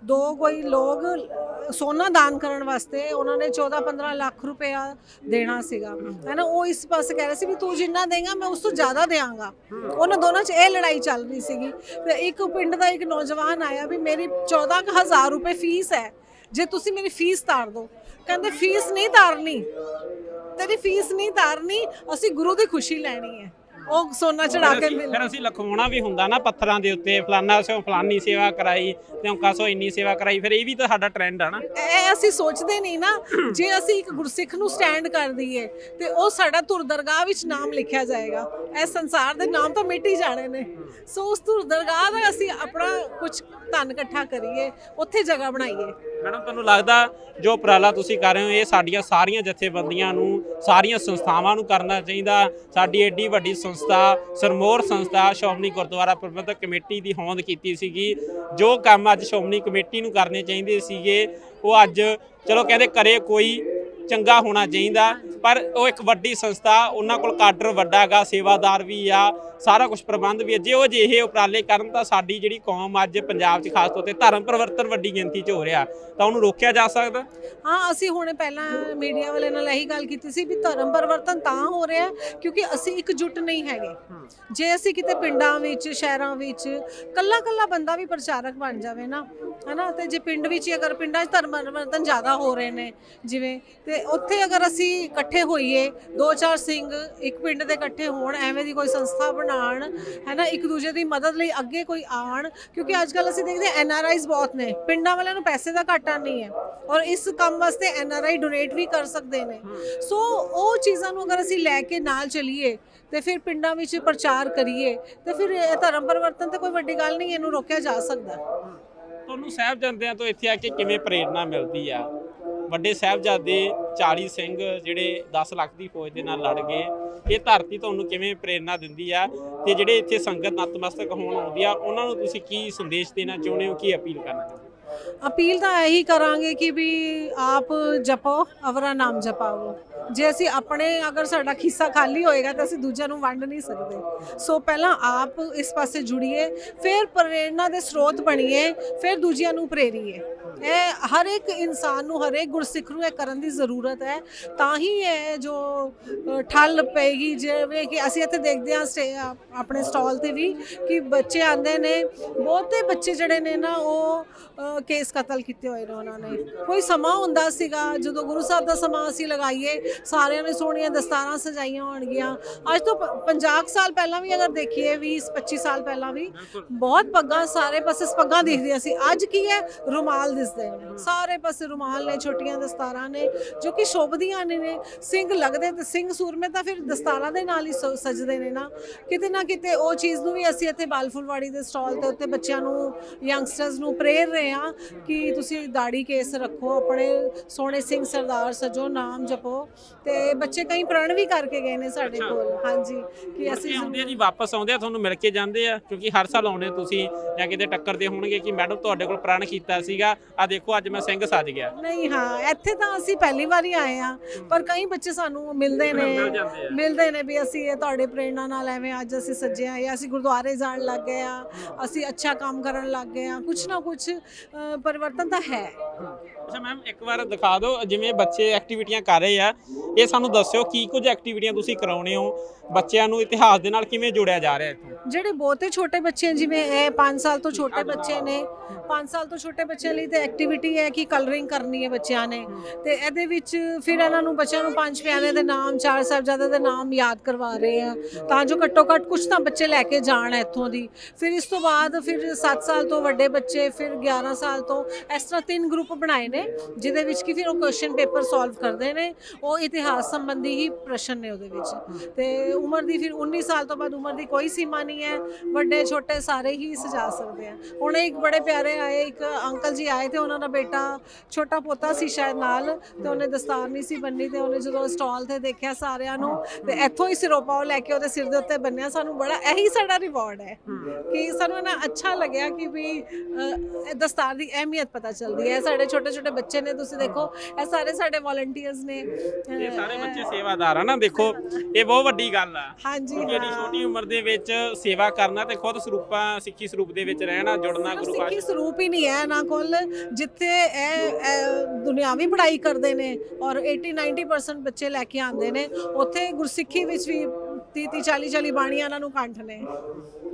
ਦੋ ਕੋਈ ਲੋਕ ਸੋਨਾ ਦਾਨ ਕਰਨ ਵਾਸਤੇ ਉਹਨਾਂ ਨੇ 14-15 ਲੱਖ ਰੁਪਇਆ ਦੇਣਾ ਸੀਗਾ। ਹੈਨਾ, ਉਹ ਇਸ ਪਾਸੇ ਕਹਿ ਰਹੇ ਸੀ ਵੀ ਤੂੰ ਜਿੰਨਾ ਦੇਗਾ, ਮੈਂ ਉਸ ਤੋਂ ਜ਼ਿਆਦਾ ਦੇਵਾਂਗਾ। ਉਹਨਾਂ ਦੋਨਾਂ 'ਚ ਇਹ ਲੜਾਈ ਚੱਲ ਰਹੀ ਸੀਗੀ। ਤੇ ਇੱਕ ਪਿੰਡ ਦਾ ਇੱਕ ਨੌਜਵਾਨ ਆਇਆ ਵੀ ਮੇਰੀ 14000 ਰੁਪਏ ਫੀਸ ਹੈ। ਜੇ ਤੁਸੀਂ ਮੇਰੀ ਫੀਸ ਤਾਰ ਦਿਓ। ਕਹਿੰਦੇ ਫੀਸ ਨਹੀਂ ਤਾਰਨੀ। ਤੇਰੀ ਫੀਸ ਨਹੀਂ ਤਾਰਨੀ ਅਸੀਂ ਗੁਰੂ ਦੀ ਖੁਸ਼ੀ ਲੈਣੀ ਹੈ। ਉਹ ਸੋਨਾ ਚੜਾ ਕੇ ਮਿਲ ਫਿਰ ਅਸੀਂ ਲਖਵਾਉਣਾ ਵੀ ਹੁੰਦਾ ਨਾ ਪੱਥਰਾਂ ਦੇ ਉੱਤੇ ਫਲਾਨਾ ਸੋ ਫਲਾਨੀ ਸੇਵਾ ਕਰਾਈ ਤੇ ਔਂਕਾ ਸੋ ਇੰਨੀ ਸੇਵਾ ਕਰਾਈ ਫਿਰ ਇਹ ਵੀ ਤਾਂ ਸਾਡਾ ਟ੍ਰੈਂਡ ਆ ਨਾ। ਇਹ ਅਸੀਂ ਸੋਚਦੇ ਨਹੀਂ ਨਾ ਜੇ ਅਸੀਂ ਇੱਕ ਗੁਰਸਿੱਖ ਨੂੰ ਸਟੈਂਡ ਕਰ ਦਈਏ ਤੇ ਉਹ ਸਾਡਾ ਧੁਰ ਦਰਗਾਹ ਵਿੱਚ ਨਾਮ ਲਿਖਿਆ ਜਾਏਗਾ। ਇਹ ਸੰਸਾਰ ਦੇ ਨਾਮ ਤਾਂ ਮਿਟ ਹੀ ਜਾਣੇ ਨੇ। ਸੋ ਉਸ ਧੁਰ ਦਰਗਾਹ ਦਾ ਅਸੀਂ ਆਪਣਾ ਕੁਝ ਧਨ ਇਕੱਠਾ ਕਰੀਏ ਉੱਥੇ ਜਗ੍ਹਾ ਬਣਾਈਏ। ਮੈਡਮ, ਤੁਹਾਨੂੰ ਲੱਗਦਾ ਜੋ ਉਪਰਾਲਾ ਤੁਸੀਂ ਕਰ ਰਹੇ ਹੋ, ਇਹ ਸਾਡੀਆਂ ਸਾਰੀਆਂ ਜਥੇਬੰਦੀਆਂ ਨੂੰ, ਸਾਰੀਆਂ ਸੰਸਥਾਵਾਂ ਨੂੰ ਕਰਨਾ ਚਾਹੀਦਾ? ਸਾਡੀ ਏਡੀ ਵੱਡੀ ਸੰਸਥਾ, ਸਰਮੋਰ ਸੰਸਥਾ ਸ਼੍ਰੋਮਣੀ ਗੁਰਦੁਆਰਾ ਪ੍ਰਬੰਧਕ ਕਮੇਟੀ ਦੀ ਹੋਂਦ ਕੀਤੀ ਸੀਗੀ। ਜੋ ਕੰਮ ਅੱਜ ਸ਼੍ਰੋਮਣੀ ਕਮੇਟੀ ਨੂੰ ਕਰਨੇ ਚਾਹੀਦੇ ਸੀਗੇ, ਉਹ ਅੱਜ, ਚਲੋ ਕਹਿੰਦੇ ਕਰੇ ਕੋਈ ਚੰਗਾ ਹੋਣਾ ਚਾਹੀਦਾ। ਪਰ ਉਹ ਇੱਕ ਵੱਡੀ ਸੰਸਥਾ, ਉਹਨਾਂ ਕੋਲ ਕਾਡਰ ਵੱਡਾ ਸੇਵਾਦਾਰ ਵੀ ਆ, ਸਾਰਾ ਕੁਝ ਪ੍ਰਬੰਧ ਵੀ ਹੈ ਜੇ ਉਹ ਜਿਹੇ ਉਪਰਾਲੇ ਕਰਨ ਤਾਂ ਸਾਡੀ ਜਿਹੜੀ ਕੌਮ ਅੱਜ ਪੰਜਾਬ 'ਚ ਖਾਸ ਤੌਰ ਤੇ ਧਰਮ ਪਰਿਵਰਤਨ ਵੱਡੀ ਗਿਣਤੀ 'ਚ ਹੋ ਰਿਹਾ। ਤਾਂ ਉਹਨੂੰ ਰੋਕਿਆ ਜਾ ਸਕਦਾ? ਹਾਂ, ਅਸੀਂ ਹੁਣੇ ਪਹਿਲਾਂ ਮੀਡੀਆ ਵਾਲੇ ਨਾਲ ਇਹੀ ਗੱਲ ਕੀਤੀ ਸੀ ਵੀ ਧਰਮ ਪਰਿਵਰਤਨ ਤਾਂ ਹੋ ਰਿਹਾ ਕਿਉਂਕਿ ਅਸੀਂ ਇੱਕ ਇਕਜੁੱਟ ਨਹੀਂ ਹੈਗੇ। ਜੇ ਅਸੀਂ ਕਿਤੇ ਪਿੰਡਾਂ ਵਿੱਚ, ਸ਼ਹਿਰਾਂ ਵਿੱਚ ਕੱਲਾ ਕੱਲਾ ਬੰਦਾ ਵੀ ਪ੍ਰਚਾਰਕ ਬਣ ਜਾਵੇ ਨਾ, ਹਨਾ, ਤੇ ਜੇ ਪਿੰਡ ਵਿੱਚ ਅਗਰ ਪਿੰਡਾਂ 'ਚ ਧਰਮ ਪਰਿਵਰਤਨ ਜ਼ਿਆਦਾ ਹੋ ਰਹੇ ਨੇ, ਜਿਵੇਂ ਤੇ ਉੱਥੇ ਅਗਰ ਅਸੀਂ ਇਕੱਠੇ ਹੋਈਏ, ਦੋ ਚਾਰ ਸਿੰਘ ਇੱਕ ਪਿੰਡ ਦੇ ਇਕੱਠੇ ਹੋਣ, ਐਵੇਂ ਦੀ ਕੋਈ ਸੰਸਥਾ ਬਣਾਉਣ, ਹੈਨਾ, ਇੱਕ ਦੂਜੇ ਦੀ ਮਦਦ ਲਈ ਅੱਗੇ ਕੋਈ ਆਣ ਕਿਉਂਕਿ ਅੱਜ ਕੱਲ ਅਸੀਂ ਦੇਖਦੇ ਐਨ ਆਰ ਆਈਜ਼ ਬਹੁਤ ਨੇ, ਪਿੰਡਾਂ ਵਾਲਿਆਂ ਨੂੰ ਪੈਸੇ ਦਾ ਘਾਟਾ ਨਹੀਂ ਹੈ ਔਰ ਇਸ ਕੰਮ ਵਾਸਤੇ ਐਨ ਆਰ ਆਈ ਡੋਨੇਟ ਵੀ ਕਰ ਸਕਦੇ ਨੇ। ਸੋ ਉਹ ਚੀਜ਼ਾਂ ਨੂੰ ਅਗਰ ਅਸੀਂ ਲੈ ਕੇ ਨਾਲ ਚੱਲੀਏ ਤੇ ਫਿਰ ਪਿੰਡਾਂ ਵਿੱਚ ਪ੍ਰਚਾਰ ਕਰੀਏ ਤੇ ਫਿਰ ਇਹ ਧਰਮ ਪਰਿਵਰਤਨ ਤੇ ਕੋਈ ਵੱਡੀ ਗੱਲ ਨਹੀਂ, ਇਹਨੂੰ ਰੋਕਿਆ ਜਾ ਸਕਦਾ। ਤੁਹਾਨੂੰ ਸਾਹਿਬ ਜਾਂਦਿਆਂ ਤੋਂ ਇੱਥੇ ਆ ਕੇ ਕਿਵੇਂ ਪ੍ਰੇਰਣਾ ਮਿਲਦੀ ਆ? ਵੱਡੇ ਸਾਹਿਬਜ਼ਾਦੇ 40 ਸਿੰਘ ਜਿਹੜੇ 10 ਲੱਖ ਦੀ ਫੌਜ ਦੇ ਨਾਲ ਲੜ ਗਏ। ਇਹ ਧਰਤੀ ਤੁਹਾਨੂੰ ਕਿਵੇਂ ਪ੍ਰੇਰਣਾ ਦਿੰਦੀ ਆ? ਤੇ ਜਿਹੜੇ ਇੱਥੇ ਸੰਗਤ ਨਤਮਸਤਕ ਹੋਣ ਆਉਂਦੀ ਆ, ਉਹਨਾਂ ਨੂੰ ਤੁਸੀਂ ਕੀ ਸੰਦੇਸ਼ ਦੇਣਾ ਚਾਹੁੰਦੇ ਹੋ? ਕੀ ਅਪੀਲ ਕਰਨਾ ਚਾਹੁੰਦੇ ਹੋ? ਅਪੀਲ ਤਾਂ ਇਹੀ ਕਰਾਂਗੇ ਕਿ ਵੀ ਆਪ ਜਪੋ ਅਵਰਾ ਨਾਮ ਜਪਾਵੋ ਜੇ ਅਸੀਂ ਆਪਣੇ ਅਗਰ ਸਾਡਾ ਖਿੱਸਾ ਖਾਲੀ ਹੋਏਗਾ ਤਾਂ ਅਸੀਂ ਦੂਜਿਆਂ ਨੂੰ ਵੰਡ ਨਹੀਂ ਸਕਦੇ। ਸੋ ਪਹਿਲਾਂ ਆਪ ਇਸ ਪਾਸੇ ਜੁੜੀਏ, ਫਿਰ ਪ੍ਰੇਰਣਾ ਦੇ ਸਰੋਤ ਬਣੀਏ, ਫਿਰ ਦੂਜਿਆਂ ਨੂੰ ਪ੍ਰੇਰੀਏ। ਇਹ ਹਰ ਇੱਕ ਇਨਸਾਨ ਨੂੰ ਹਰ ਇੱਕ ਗੁਰਸਿੱਖ ਨੂੰ ਇਹ ਕਰਨ ਦੀ ਜ਼ਰੂਰਤ ਹੈ। ਤਾਂ ਹੀ ਇਹ ਜੋ ਠੱਲ ਪਏਗੀ, ਜਿਵੇਂ ਕਿ ਅਸੀਂ ਇੱਥੇ ਦੇਖਦੇ ਹਾਂ ਸਟੇ- ਆਪਣੇ ਸਟਾਲ ਤੇ ਵੀ ਕਿ ਬੱਚੇ ਆਂਦੇ ਨੇ, ਬਹੁਤੇ ਬੱਚੇ ਜਿਹੜੇ ਨੇ ਨਾ, ਉਹ ਕੇਸ ਕਤਲ ਕੀਤੇ ਹੋਏ ਨੇ ਉਹਨਾਂ ਨੇ। ਕੋਈ ਸਮਾਂ ਹੁੰਦਾ ਸੀਗਾ, ਜਦੋਂ ਗੁਰੂ ਸਾਹਿਬ ਦਾ ਸਮਾਂ ਅਸੀਂ ਲਗਾਈਏ, ਸਾਰਿਆਂ ਨੇ ਸੋਹਣੀਆਂ ਦਸਤਾਰਾਂ ਸਜਾਈਆਂ ਹੋਣਗੀਆਂ। ਅੱਜ ਤੋਂ 50 ਸਾਲ ਪਹਿਲਾਂ ਵੀ ਅਗਰ ਦੇਖੀਏ 20 25 ਸਾਲ ਪਹਿਲਾਂ ਵੀ, ਬਹੁਤ ਪੱਗਾਂ ਸਾਰੇ ਪਾਸੇ ਪੱਗਾਂ ਦਿਖਦੀਆਂ ਸੀ। ਅੱਜ ਕੀ ਹੈ? ਰੁਮਾਲ ਦਿਸਦੇ ਨੇ ਸਾਰੇ ਪਾਸੇ ਰੁਮਾਲ ਨੇ ਛੋਟੀਆਂ ਦਸਤਾਰਾਂ ਨੇ ਜੋ ਕਿ ਸ਼ੋਭਦੀਆਂ ਨੇ ਨੇ। ਸਿੰਘ ਲੱਗਦੇ ਤੇ ਸਿੰਘ ਸੂਰਮੇ ਤਾਂ ਫਿਰ ਦਸਤਾਰਾਂ ਦੇ ਨਾਲ ਹੀ ਸਜਦੇ ਨੇ ਨਾ। ਕਿਤੇ ਨਾ ਕਿਤੇ ਉਹ ਚੀਜ਼ ਨੂੰ ਵੀ ਅਸੀਂ ਇੱਥੇ ਬਾਲਫੁਲਵਾੜੀ ਦੇ ਸਟਾਲ ਤੇ ਉੱਤੇ ਬੱਚਿਆਂ ਨੂੰ ਯੰਗਸਟਰਸ ਨੂੰ ਪ੍ਰੇਰ ਰਹੇ ਹਾਂ ਕਿ ਤੁਸੀਂ ਦਾੜੀ ਕੇਸ ਰੱਖੋ ਆਪਣੇ ਸੋਹਣੇ ਸਿੰਘ ਸਰਦਾਰ ਸਜੋ ਨਾਮ ਜਪੋ। ਤੇ ਬੱਚੇ ਕਈ ਪ੍ਰਣ ਵੀ ਕਰਕੇ ਗਏ ਨੇ ਸਾਡੇ। ਕੋਲ ਹਾਂਜੀ। ਕਿ ਅਸੀਂ ਆਉਂਦੇ ਆ ਜੀ ਵਾਪਸ ਆਉਂਦੇ ਆ ਤੁਹਾਨੂੰ ਮਿਲ ਕੇ ਜਾਂਦੇ ਆ ਕਿਉਂਕਿ ਹਰ ਸਾਲ ਆਉਣੇ ਤੁਸੀਂ ਜਾਂ ਕਿਤੇ ਟੱਕਰਦੇ ਹੋਣਗੇ ਕਿ ਮੈਡਮ ਤੁਹਾਡੇ ਕੋਲ ਪ੍ਰਣ ਕੀਤਾ ਸੀਗਾ ਆ ਦੇਖੋ ਅੱਜ ਮੈਂ ਸਿੰਘ ਸੱਜ ਗਿਆ। ਨਹੀਂ ਹਾਂ ਇੱਥੇ ਤਾਂ ਅਸੀਂ ਪਹਿਲੀ ਵਾਰੀ ਆਏ ਆ ਪਰ ਕਈ ਬੱਚੇ ਸਾਨੂੰ ਮਿਲਦੇ ਨੇ ਮਿਲ ਜਾਂਦੇ ਆ। ਮਿਲਦੇ ਨੇ ਵੀ ਅਸੀਂ ਇਹ ਤੁਹਾਡੇ ਪ੍ਰੇਰਣਾ ਨਾਲ ਐਵੇਂ ਅੱਜ ਅਸੀਂ ਸੱਜੇ ਆ ਜਾਂ ਅਸੀਂ ਗੁਰਦੁਆਰੇ ਜਾਣ ਲੱਗ ਗਏ ਆ ਅਸੀਂ ਅੱਛਾ ਕੰਮ ਕਰਨ ਲੱਗ ਗਏ ਆ ਕੁਛ ਨਾ ਕੁਛ ਅ, ਪਰਿਵਰਤਨ ਤਾਂ ਹੈ। ਅੱਛਾ ਮੈਮ ਇੱਕ ਵਾਰ ਦਿਖਾ ਦਿਓ ਜਿਵੇਂ ਬੱਚੇ ਐਕਟੀਵਿਟੀਆਂ ਕਰ ਰਹੇ ਆ ਇਹ ਸਾਨੂੰ ਦੱਸਿਓ ਕੀ ਕੁਝ ਐਕਟੀਵਿਟੀਆਂ ਤੁਸੀਂ ਕਰਾਉਣੇ ਹੋ ਬੱਚਿਆਂ ਨੂੰ ਇਤਿਹਾਸ ਦੇ ਨਾਲ ਕਿਵੇਂ ਜੋੜਿਆ ਜਾ ਰਿਹਾ ਇੱਥੋਂ? ਜਿਹੜੇ ਬਹੁਤੇ ਛੋਟੇ ਬੱਚੇ ਜਿਵੇਂ ਇਹ 5 ਸਾਲ ਤੋਂ ਛੋਟੇ ਬੱਚੇ ਨੇ 5 ਸਾਲ ਤੋਂ ਛੋਟੇ ਬੱਚਿਆਂ ਲਈ ਤੇ ਐਕਟੀਵਿਟੀ ਹੈ ਕਿ ਕਲਰਿੰਗ ਕਰਨੀ ਹੈ ਬੱਚਿਆਂ ਨੇ। ਤੇ ਇਹਦੇ ਵਿੱਚ ਫਿਰ ਇਹਨਾਂ ਨੂੰ ਬੱਚਿਆਂ ਨੂੰ ਪੰਜ ਪਿਆਰਿਆਂ ਦੇ ਨਾਮ ਚਾਰ ਸਾਹਿਬਜ਼ਾਦਿਆਂ ਦੇ ਨਾਮ ਯਾਦ ਕਰਵਾ ਰਹੇ ਆ। ਤਾਂ ਜੋ ਘੱਟੋ ਘੱਟ ਕੁਝ ਤਾਂ ਬੱਚੇ ਲੈ ਕੇ ਜਾਣ ਇੱਥੋਂ ਦੀ। ਫਿਰ ਇਸ ਤੋਂ ਬਾਅਦ ਫਿਰ 7 ਸਾਲ ਤੋਂ ਵੱਡੇ ਬੱਚੇ ਫਿਰ 11 ਸਾਲ ਤੋਂ ਇਸ ਤਰ੍ਹਾਂ ਤਿੰਨ ਗਰੁੱਪ ਬਣਾਏ ਨੇ ਜਿਹਦੇ ਵਿੱਚ ਕਿ ਫਿਰ ਉਹ ਕੁਐਸਚਨ ਪੇਪਰ ਸੋਲਵ ਕਰਦੇ ਨੇ। ਉਹ ਇਤਿਹਾਸ ਸੰਬੰਧੀ ਹੀ ਪ੍ਰਸ਼ਨ ਨੇ ਉਹਦੇ ਵਿੱਚ। ਤੇ ਉਮਰ ਦੀ ਫਿਰ 19 ਸਾਲ ਤੋਂ ਬਾਅਦ ਉਮਰ ਦੀ ਕੋਈ ਸੀਮਾ ਨਹੀਂ ਹੈ। ਵੱਡੇ ਛੋਟੇ ਸਾਰੇ ਹੀ ਸਜਾ ਸਕਦੇ ਆ। ਹੁਣ ਇੱਕ ਬੜੇ ਪਿਆਰੇ ਆਏ ਇੱਕ ਅੰਕਲ ਜੀ ਆਏ ਤੇ ਉਹਨਾਂ ਦਾ ਬੇਟਾ ਛੋਟਾ ਪੋਤਾ ਸੀ ਸ਼ਾਇਦ ਨਾਲ ਤੇ ਉਹਨੇ ਦਸਤਾਰ ਨਹੀਂ ਸੀ ਬੰਨੀ ਤੇ ਉਹਨੇ ਜਦੋਂ ਸਟਾਲ ਤੇ ਦੇਖਿਆ ਸਾਰਿਆਂ ਨੂੰ ਤੇ ਇੱਥੋਂ ਹੀ ਸਿਰੋਪਾ ਉਹ ਲੈ ਕੇ ਉਹਦੇ ਸਿਰ ਦੇ ਉੱਤੇ ਬੰਨਿਆ ਸਾਨੂੰ ਬੜਾ ਇਹੀ ਸਾਡਾ ਰਿਵਾਰਡ ਹੈ ਕਿ ਸਾਨੂੰ ਨਾ ਅੱਛਾ ਲੱਗਿਆ ਕਿ ਵੀ ਅ, ਦਸਤਾਰ ਦੀ ਅਹਿਮੀਅਤ ਪਤਾ ਚੱਲਦੀ ਹੈ। ਸਾਡੇ ਛੋਟੇ ਛੋਟੇ ਬੱਚੇ ਨੇ ਤੁਸੀਂ ਦੇਖੋ ਇਹ ਸਾਰੇ ਸਾਡੇ ਵੋਲੰਟੀਅਰਸ ਨੇ ਇਹ ਸਾਰੇ ਬੱਚੇ ਸੇਵਾਦਾਰ ਆ ਨਾ ਦੇਖੋ ਇਹ ਬਹੁਤ ਵੱਡੀ ਗੱਲ ਆ। ਹਾਂਜੀ। ਹਾਂ। ਛੋਟੀ ਉਮਰ ਦੇ ਵਿੱਚ ਸੇਵਾ ਕਰਨਾ ਤੇ ਖੁਦ ਸਰੂਪਾਂ ਸਿੱਖੀ ਸਰੂਪ ਦੇ ਵਿੱਚ ਰਹਿਣਾ ਜੁੜਨਾ ਗੁਰੂ ਸਿੱਖੀ ਪਾਤਸ਼ਾਹ ਸਰੂਪ ਹੀ ਨਹੀਂ ਹੈ ਇਹਨਾਂ ਕੋਲ। ਜਿੱਥੇ ਇਹ ਦੁਨਿਆਵੀ ਪੜ੍ਹਾਈ ਕਰਦੇ ਨੇ ਔਰ 80 90% ਬੱਚੇ ਲੈ ਕੇ ਆਉਂਦੇ ਨੇ, ਉੱਥੇ ਗੁਰਸਿੱਖੀ ਵਿੱਚ ਵੀ 30 30 40 40 ਬਾਣੀਆਂ ਇਹਨਾਂ ਨੂੰ ਕੰਠ ਨੇ।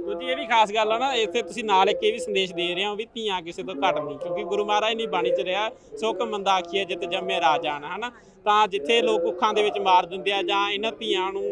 ਦੂਜੀ ਇਹ ਵੀ ਖਾਸ ਗੱਲ ਆ ਨਾ, ਇੱਥੇ ਤੁਸੀਂ ਨਾਲ ਇੱਕ ਇਹ ਵੀ ਸੰਦੇਸ਼ ਦੇ ਰਹੇ ਹੋ ਵੀ ਧੀਆਂ ਕਿਸੇ ਤੋਂ ਘੱਟ ਨਹੀਂ, ਕਿਉਂਕਿ ਗੁਰੂ ਮਹਾਰਾਜ ਨੇ ਬਾਣੀ ਚ ਰਿਹਾ ਸੋ ਕਿ ਮੰਦਾ ਆਖੀਏ ਜੰਮੇ ਰਾਜਾਨ ਹਨਾ? ਤਾਂ ਜਿੱਥੇ ਲੋਕ ਕੁੱਖਾਂ ਦੇ ਵਿੱਚ ਮਾਰ ਦਿੰਦੇ ਆ ਜਾਂ ਇਹਨਾਂ ਧੀਆਂ ਨੂੰ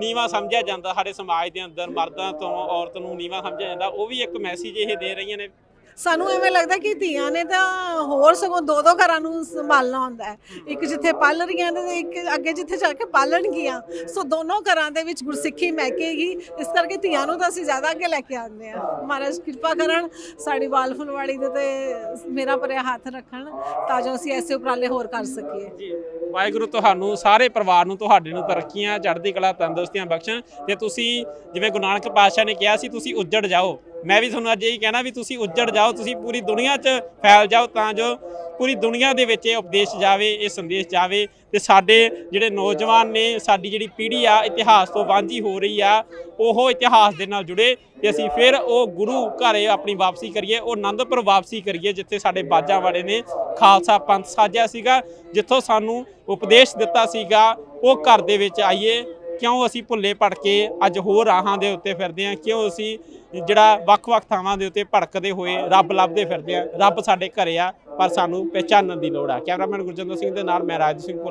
ਨੀਵਾ ਸਮਝਿਆ ਜਾਂਦਾ, ਸਾਡੇ ਸਮਾਜ ਦੇ ਅੰਦਰ ਮਰਦਾਂ ਤੋਂ ਔਰਤ ਨੂੰ ਨੀਵਾ ਸਮਝਿਆ ਜਾਂਦਾ, ਉਹ ਵੀ ਇੱਕ ਮੈਸੇਜ ਇਹ ਦੇ ਰਹੀਆਂ ਨੇ ਸਾਨੂੰ ਐਵੇਂ ਲੱਗਦਾ ਕਿ ਧੀਆਂ ਨੇ ਤਾਂ ਹੋਰ ਸਗੋਂ ਦੋ ਦੋ ਘਰਾਂ ਨੂੰ ਸੰਭਾਲਣਾ ਹੁੰਦਾ ਹੈ। ਇੱਕ ਜਿੱਥੇ ਪਲ ਰਹੀਆਂ ਨੇ ਤੇ ਇੱਕ ਅੱਗੇ ਜਿੱਥੇ ਜਾ ਕੇ ਪਾਲਣਗੀਆਂ ਸੋ ਦੋਨੋਂ ਘਰਾਂ ਦੇ ਵਿੱਚ ਗੁਰਸਿੱਖੀ ਮਹਿਕੇਗੀ ਇਸ ਕਰਕੇ ਧੀਆਂ ਨੂੰ ਤਾਂ ਅਸੀਂ ਜ਼ਿਆਦਾ ਅੱਗੇ ਲੈ ਕੇ ਆਉਂਦੇ ਆ ਮਹਾਰਾਜ ਕਿਰਪਾ ਕਰਨ, ਸਾਡੀ ਵਾਲ ਫੁਲਵਾੜੀ ਦੇ ਤੇ ਮੇਰਾ ਭਰਿਆ ਹੱਥ ਰੱਖਣ ਤਾਂ ਜੋ ਅਸੀਂ ਐਸੇ ਉਪਰਾਲੇ ਹੋਰ ਕਰ ਸਕੀਏ। ਜੀ, ਵਾਹਿਗੁਰੂ ਤੁਹਾਨੂੰ ਸਾਰੇ ਪਰਿਵਾਰ ਨੂੰ, ਤੁਹਾਡੇ ਨੂੰ ਤਰੱਕੀਆਂ, ਚੜ੍ਹਦੀ ਕਲਾ, ਤੰਦਰੁਸਤੀਆਂ ਬਖਸ਼ਣ। ਤੇ ਤੁਸੀਂ, ਜਿਵੇਂ ਗੁਰੂ ਨਾਨਕ ਪਾਤਸ਼ਾਹ ਨੇ ਕਿਹਾ ਸੀ, ਤੁਸੀਂ ਉੱਜੜ ਜਾਓ। ਮੈਂ ਵੀ ਤੁਹਾਨੂੰ ਅੱਜ ਇਹੀ ਕਹਿਣਾ ਵੀ ਤੁਸੀਂ ਉੱਜੜ ਜਾਓ, ਤੁਸੀਂ ਪੂਰੀ ਦੁਨੀਆ 'ਚ ਫੈਲ ਜਾਓ ਤਾਂ ਜੋ ਪੂਰੀ ਦੁਨੀਆ ਦੇ ਵਿੱਚ ਇਹ ਉਪਦੇਸ਼ ਜਾਵੇ, ਇਹ ਸੰਦੇਸ਼ ਜਾਵੇ ਤੇ ਸਾਡੇ ਜਿਹੜੇ ਨੌਜਵਾਨ ਨੇ, ਸਾਡੀ ਜਿਹੜੀ ਪੀੜ੍ਹੀ ਆ, ਇਤਿਹਾਸ ਤੋਂ ਵਾਂਝੀ ਹੋ ਰਹੀ ਆ, ਉਹ ਇਤਿਹਾਸ ਦੇ ਨਾਲ ਜੁੜੇ ਤੇ ਅਸੀਂ ਫਿਰ ਉਹ ਗੁਰੂ ਘਰੇ ਆਪਣੀ ਵਾਪਸੀ ਕਰੀਏ, ਉਹ ਆਨੰਦਪੁਰ ਵਾਪਸੀ ਕਰੀਏ, ਜਿੱਥੇ ਸਾਡੇ ਬਾਜਾਂ ਵਾਲੇ ਨੇ ਖਾਲਸਾ ਪੰਥ ਸਾਜਿਆ ਸੀਗਾ, ਜਿੱਥੋਂ ਸਾਨੂੰ ਉਪਦੇਸ਼ ਦਿੱਤਾ ਸੀਗਾ, ਉਹ ਘਰ ਦੇ ਵਿੱਚ ਆਈਏ। ਕਿਉਂ ਅਸੀਂ ਭੁੱਲੇ ਭਟਕੇ ਅੱਜ ਹੋਰ ਰਾਹਾਂ ਦੇ ਉੱਤੇ ਫਿਰਦੇ ਹਾਂ? ਕਿਉਂ ਅਸੀਂ ਜਿਹੜਾ ਵੱਖ-ਵੱਖ ਥਾਵਾਂ ਦੇ ਉੱਤੇ ਭੜਕਦੇ ਹੋਏ ਰੱਬ ਲੱਭਦੇ ਫਿਰਦੇ ਹਾਂ? ਰੱਬ ਸਾਡੇ ਘਰੇ ਆ, ਪਰ ਸਾਨੂੰ ਪਹਿਚਾਨਣ ਦੀ ਲੋੜ ਆ। ਕੈਮਰਾਮੈਨ ਗੁਰਜਿੰਦਰ ਸਿੰਘ ਦੇ ਨਾਲ ਮੈਂ ਰਾਜ ਸਿੰਘ ਭੁੱਲਰ।